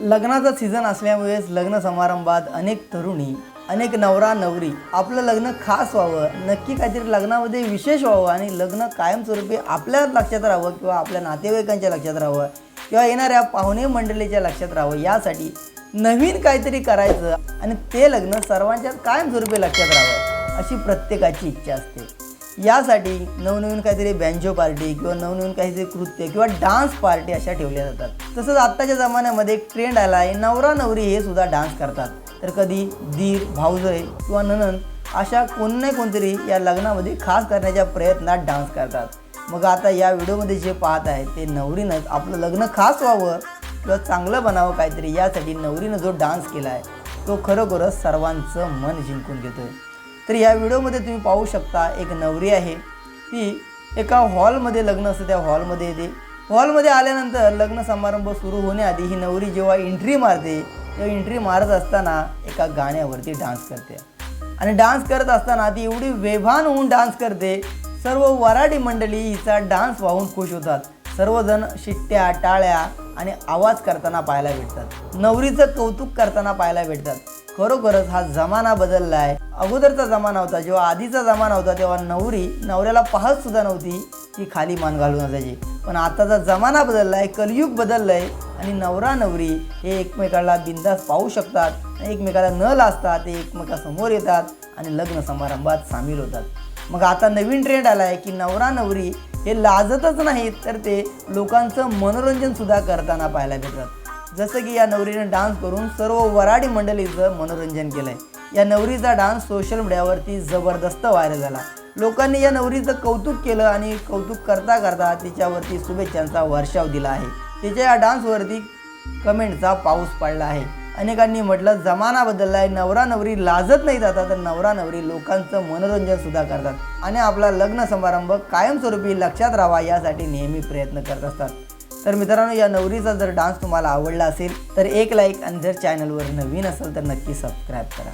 लग्नाचा सीझन असल्यामुळेच लग्न समारंभात अनेक तरुणी अनेक नवरा नवरी आपलं लग्न खास व्हावं नक्की काहीतरी लग्नामध्ये विशेष व्हावं आणि लग्न कायमस्वरूपी आपल्या लक्षात राहावं किंवा आपल्या नातेवाईकांच्या लक्षात राहावं किंवा येणाऱ्या पाहुणे मंडळीच्या लक्षात राहावं यासाठी नवीन काहीतरी करायचं आणि ते लग्न सर्वांच्या कायमस्वरूपी लक्षात राहावं अशी प्रत्येकाची इच्छा असते. यासाठी नवनवीन काहीतरी बँजो पार्टी किंवा नवनवीन काहीतरी कृत्य किंवा डान्स पार्टी अशा ठेवल्या जातात. तसंच आत्ताच्या जमान्यामध्ये एक ट्रेंड आला आहे नवरा नवरी हे सुद्धा डान्स करतात. तर कधी दीर भाऊजय किंवा ननन अशा कोण नाही कोणतरी या लग्नामध्ये खास करण्याच्या प्रयत्नात डान्स करतात. मग आता या व्हिडिओमध्ये जे पाहत आहे ते नवरीनंच आपलं लग्न खास व्हावं किंवा चांगलं बनावं काहीतरी यासाठी नवरीनं जो डान्स केला आहे तो खरोखरच सर्वांचं मन जिंकून घेतोय. तर या व्हिडिओमध्ये तुम्ही पाहू शकता एक नवरी आहे. ती एका हॉलमध्ये लग्न असतं. त्या हॉलमध्ये येते हॉलमध्ये आल्यानंतर लग्न समारंभ सुरू होण्याआधी ही नवरी जेव्हा एंट्री मारते तेव्हा एंट्री मारत असताना एका गाण्यावरती डान्स करते. आणि डान्स करत असताना ती एवढी वेभान होऊन डान्स करते सर्व वराडी मंडळी हिचा डान्स पाहून खुश होतात. सर्वजण शिट्ट्या टाळ्या आणि आवाज करताना पाहायला भेटतात. नवरीचं कौतुक करताना पाहायला भेटतात. खरोखरच हा जमाना बदलला आहे अगोदरचा जमाना होता जेव्हा आधीचा जमाना होता तेव्हा नवरी नवऱ्याला पाहत सुद्धा नव्हती ती खाली मान घालून असायची. पण आताचा जमाना बदलला आहे कलयुग बदललं आहे आणि नवरा नवरी हे एकमेकाला बिंदास पाहू शकतात एकमेकाला न लाजतात ते एकमेकासमोर येतात आणि लग्न समारंभात सामील होतात. मग आता नवीन ट्रेंड आला आहे की नवरा नवरी हे लाजतच नाहीत तर ते लोकांचं मनोरंजन सुद्धा करताना पाहायला भेटतात. जसं की या नवरीने डान्स करून सर्व वराडी मंडळीचं मनोरंजन केलं आहे या नवरीचा डान्स सोशल मीडियावरती जबरदस्त व्हायरल झाला. लोकांनी या नवरीचं कौतुक केलं आणि कौतुक करता करता तिच्यावरती शुभेच्छांचा वर्षाव दिला आहे. तिच्या या डान्सवरती कमेंटचा पाऊस पडला आहे. अनेकांनी म्हटलं जमाना बदलला आहे नवरा नवरी लाजत नाही जातात तर नवरा नवरी लोकांचं मनोरंजनसुद्धा करतात आणि आपला लग्न समारंभ कायमस्वरूपी लक्षात राहावा यासाठी नेहमी प्रयत्न करत असतात. तर मित्रांनो या नवरीचा जर डान्स तुम्हाला आवडला असेल तर एक लाईक आणि जर चॅनलवर नवीन असेल तर नक्की सबस्क्राईब करा.